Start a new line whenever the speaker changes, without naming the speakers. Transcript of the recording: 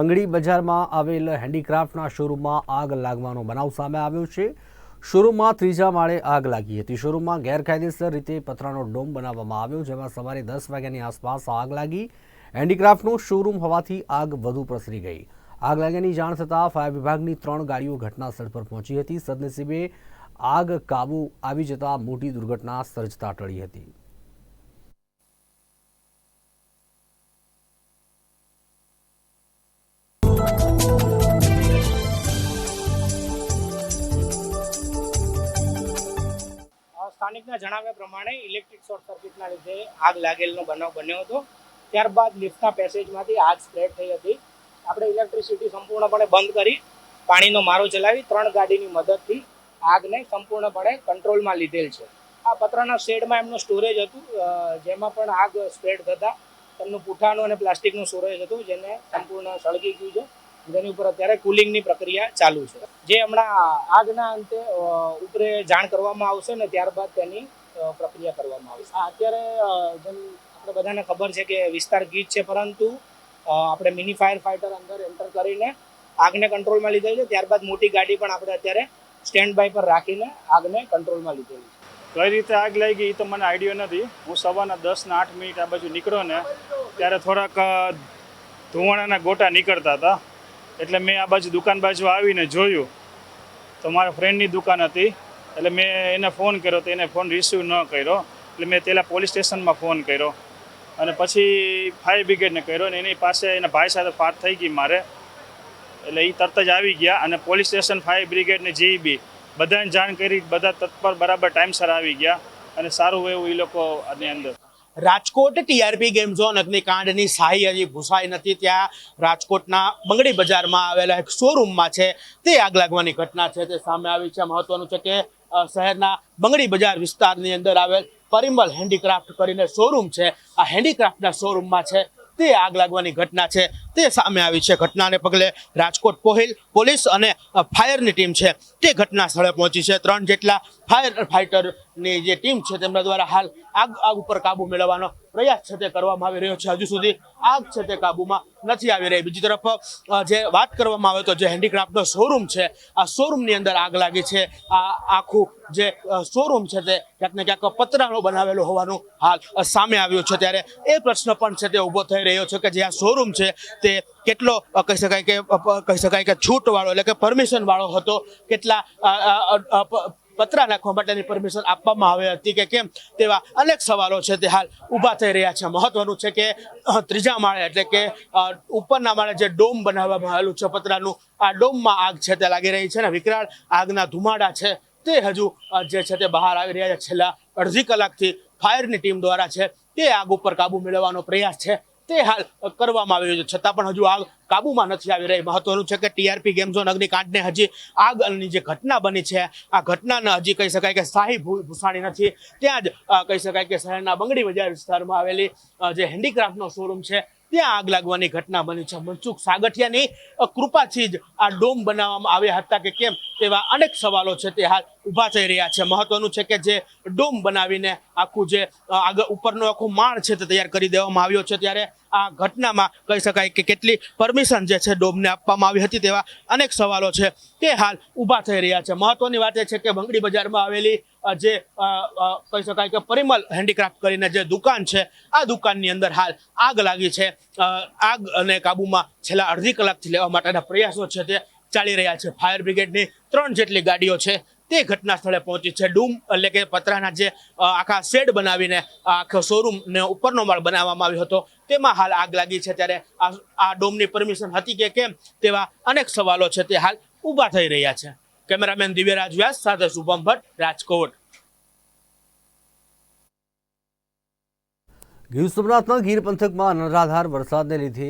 બંગડી બજારમાં આવેલ હેન્ડીક્રાફ્ટના શોરૂમમાં આગ લાગવાનો બનાવ સામે આવ્યો છે. શોરૂમમાં ત્રીજા માળે આગ લાગી હતી. શોરૂમમાં ગેરકાયદેસર રીતે પતરાનો ડોમ બનાવવામાં આવ્યો, જેમાં સવારે દસ વાગ્યાની આસપાસ આગ લાગી. હેન્ડીક્રાફ્ટનું શોરૂમ હોવાથી આગ વધુ પ્રસરી ગઈ. આગ લાગ્યાની જાણ થતાં ફાયર વિભાગની ત્રણ ગાડીઓ ઘટના સ્થળ પર પહોંચી હતી. સદનસીબે આગ કાબુ આવી જતા મોટી દુર્ઘટના સર્જતા ટળી હતી.
સ્થાનિકના જણાવ્યા પ્રમાણે ઇલેક્ટ્રિક શોર્ટ સર્કિટના લીધે આગ લાગેલનો બનાવ બન્યો હતો. ત્યારબાદ લિફ્ટના પેસેજમાંથી આગ સ્પ્રેડ થઈ હતી. આપણે ઇલેક્ટ્રિસિટી સંપૂર્ણપણે બંધ કરી પાણીનો મારો ચલાવી ત્રણ ગાડીની મદદથી આગને સંપૂર્ણપણે કંટ્રોલમાં લીધેલ છે. આ પતરાના શેડમાં એમનું સ્ટોરેજ હતું જેમાં પણ આગ સ્પ્રેડ થતાં તેમનું પૂઠાનું અને પ્લાસ્ટિકનું સ્ટોરેજ હતું, જેને સંપૂર્ણ સળગી ગયું છે. જેની ઉપર અત્યારે કુલિંગની પ્રક્રિયા ચાલુ છે. જે હમણાં આગના અંતે ઉપરે જાણ કરવામાં આવશે ને ત્યારબાદ તેની પ્રક્રિયા કરવામાં આવશે. આ અત્યારે જેમ આપણે બધાને ખબર છે કે વિસ્તાર ગીચ છે, પરંતુ આપણે મિની ફાયર ફાઇટર અંદર એન્ટર કરીને આગને કંટ્રોલમાં લીધેલી છે. ત્યારબાદ મોટી ગાડી પણ આપણે અત્યારે સ્ટેન્ડ બાય પર રાખીને આગને કંટ્રોલમાં લીધેલી છે.
કઈ રીતે આગ લાગી એ તો મને આઈડિયો નથી. હું સવારના દસ ને આઠ મિનિટ આ બાજુ નીકળ્યો ને, ત્યારે થોડાક ધુવાણાના ગોટા નીકળતા હતા. એટલે મેં આ બાજુ દુકાન બાજુ આવીને જોયું. તો મારા ફ્રેન્ડની દુકાન હતી. એટલે મેં એને ફોન કર્યો તો એને ફોન રિસીવ ન કર્યો. એટલે મેં પહેલાં પોલીસ સ્ટેશનમાં ફોન કર્યો. અને પછી ફાયર બ્રિગેડને કર્યો અને એની પાસે એના ભાઈ સાથે ફાટ થઈ ગઈ મારે. એટલે એ તરત જ આવી ગયા અને પોલીસ સ્ટેશન ફાયર બ્રિગેડને જીઈબી બધાને જાણ કરી બધા તત્પર બરાબર ટાઈમસર આવી ગયા. અને સારું એવું એ લોકો આની અંદર.
રાજકોટ ટીઆરપી ગેમ ઝોન અગ્નિકાંડની સહાય હજી ભૂસાઈ નથી. ત્યાં રાજકોટના બંગડી બજારમાં આવેલા એક શોરૂમમાં છે. તે આગ લાગવાની ઘટના છે. તે સામે આવી છે. મહત્વનું છે કે શહેરના બંગડી બજાર વિસ્તારની અંદર આવેલ પરિમલ હેન્ડીક્રાફ્ટ કરીને શોરૂમ છે. આ હેન્ડીક્રાફ્ટના શોરૂમમાં છે. તે આગ લાગવાની ઘટના છે. તે સામે આવી છે. ઘટનાને પગલે રાજકોટ પોહિલ પોલીસ અને ફાયરની ટીમ છે તે ઘટના સ્થળે પહોંચી છે. ત્રણ જેટલા ફાયર ફાઇટરની જે ટીમ છે તેમના દ્વારા હાલ આગ આગ ઉપર કાબુ મેળવવાનો પ્રયાસ છે તે કરવામાં આવી રહ્યો છે. હજુ સુધી આગ છે તે કાબુમાં નથી આવી રહી. બીજી તરફ જે વાત કરવામાં આવે તો જે હેન્ડીક્રાફ્ટનો શોરૂમ છે, આ શોરૂમની અંદર આગ લાગી છે. આ આખું જે શોરૂમ છે તે ક્યાંક ને ક્યાંક પતરાનો બનાવેલો હોવાનું હાલ સામે આવ્યું છે. ત્યારે એ પ્રશ્ન પણ છે તે ઊભો થઈ રહ્યો છે કે જે આ શોરૂમ છે તે કેટલો કહી શકાય કે કહી શકાય કે છૂટ વાળો એટલે કે પરમિશન વાળો હતો, કેટલા પતરા નાખવા માટેની પરમિશન આપવામાં આવી હતી કે કેમ? તેવા અનેક સવાલો છે તે હાલ ઊભા થઈ રહ્યા છે. મહત્વનું છે કે ત્રીજા માળે એટલે કે ઉપરના માળે જે ડોમ બનાવવામાં આવેલું છે પતરાનું, આ ડોમમાં આગ છે તે લાગી રહી છે ને વિકરાળ આગના ધુમાડા છે તે હજુ જે છે તે બહાર આવી રહ્યા છે. છેલ્લા અડધી કલાકથી ફાયરની ટીમ દ્વારા છે તે આગ ઉપર કાબુ મેળવવાનો પ્રયાસ છે. તે હાલ કરવામાં આવી રહ્યો છે. છતાં પણ હજુ આગ કાબુમાં નથી આવી રહી. મહત્વનું છે કે ટીઆરપી ગેમ ઝોન અગ્નિકાંડને હજી આગની જે ઘટના બની છે, આ ઘટનાને હજી કહી શકાય કે શાહી ભૂસાણી નથી. ત્યાં જ કહી શકાય કે શહેરના બંગડી બજાર વિસ્તારમાં આવેલી જે હેન્ડીક્રાફ્ટનો શોરૂમ છે, ત્યાં આગ લાગવાની ઘટના બની છે. મનસુખ સાગઠિયાની કૃપાથી જ આ ડોમ બનાવવામાં આવ્યા હતા કે કેમ? તેવા અનેક સવાલો છે તે હાલ ઊભા થઈ રહ્યા છે. મહત્વનું છે કે જે ડોમ બનાવીને આખું જે આગળ ઉપરનો આખો માળ છે તે તૈયાર કરી દેવામાં આવ્યો છે. ત્યારે આ ઘટનામાં કહી શકાય કે કેટલી પરમિશન જે છે ડોમને આપવામાં આવી હતી તેવા અનેક સવાલો છે તે હાલ ઊભા થઈ રહ્યા છે. મહત્વની વાત એ છે કે બંગડી બજારમાં આવેલી જે કહી શકાય કે પરિમલ હેન્ડીક્રાફ્ટ કરીને જે દુકાન છે, આ દુકાનની અંદર હાલ આગ લાગી છે. આગ અને કાબુમાં છેલ્લા અડધી કલાકથી લેવા માટેના પ્રયાસો છે તે ચાલી રહ્યા છે. ફાયર બ્રિગેડની ત્રણ જેટલી ગાડીઓ છે. તે ઘટના સ્થળે પહોંચી છે. ડૂમ એટલે કે પતરાના જે આખા શેડ બનાવીને આખો શોરૂમ ને ઉપરનો માળ બનાવવામાં આવ્યો હતો. તેમાં હાલ આગ લાગી છે ત્યારે આ ડોમની પરમિશન હતી કે કેમ તેવા અનેક સવાલો છે તે હાલ ઊભા થઈ રહ્યા છે. કેમેરામેન દિવ્યરાજ વ્યાસ, સાથે શુભમ ભટ્ટ, રાજકોટ.
ગીર સોમનાથના ગીર પંથકમાં અનરાધાર વરસાદને લીધે